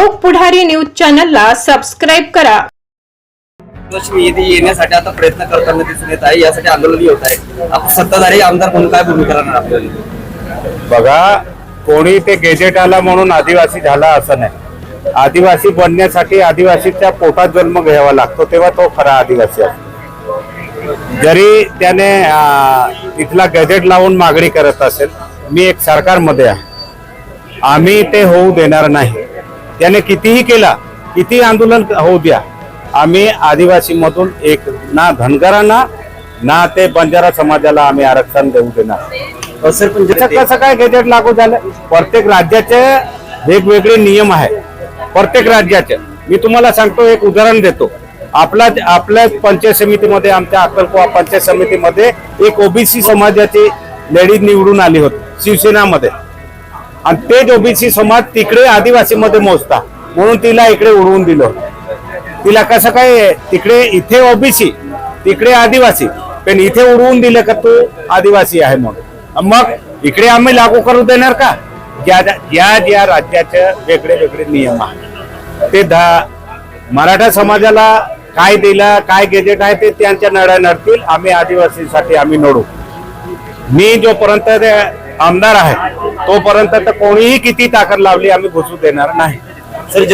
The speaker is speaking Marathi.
लोक पुढारी न्यूज चॅनलला सबस्क्राईब करा. लक्ष्मी येथे येण्यासाठी आता प्रयत्न करताना दिसून येत आहे यासाठी आंदोलन होत आहे. आपण सत्ताधारी आमदार म्हणून काय भूमिका राहणार आपल्याला? बघा कोणी ते गेजेट आला म्हणून आदिवासी झाला असं नाही. आदिवासी बनण्यासाठी आदिवासीच्या पोटात जन्म घ्यावा लागतो तेव्हा तो खरा आदिवासी असतो. जरी त्याने अं, तिथला गॅजेट लावून मागणी करत असेल मी एक सरकारमध्ये आहे. आम्ही ते होऊ देणार नाही. त्याने कितीही केला किती आंदोलन होऊ द्या आम्ही आदिवासी मधून एक ना धनगरांना ना ते बंजारा समाजाला आम्ही आरक्षण देऊ देणार. कसं काय गॅजेट लागू झालं. प्रत्येक राज्याचे वेगवेगळे नियम आहे प्रत्येक राज्याचे. मी तुम्हाला सांगतो एक उदाहरण देतो. आपला आपल्या पंचायत समितीमध्ये आमच्या अक्कलकोवा पंचायत समितीमध्ये एक ओबीसी समाजाची लेडीज निवडून आली होती शिवसेनामध्ये. आणि तेच ओबीसी समाज तिकडे आदिवासीमध्ये मोजता. म्हणून तिला इकडे उडवून दिलं. तिला कसं काय तिकडे इथे ओबीसी तिकडे आदिवासी पण इथे उडवून दिलं का तू आदिवासी आहे म्हणून. मग इकडे आम्ही लागू करू देणार का? ज्या ज्या ज्या राज्याचे वेगळे वेगळे नियम आहेत. ते धा मराठा समाजाला काय दिलं काय गेजेट आहे ते त्यांच्या नड्या नडतील. आम्ही आदिवासीसाठी आम्ही नडू. मी जोपर्यंत ते आमदार आहे तोपर्यंत तर कोणीही किती ताकद लावली आम्ही घुसू देणार नाही. सर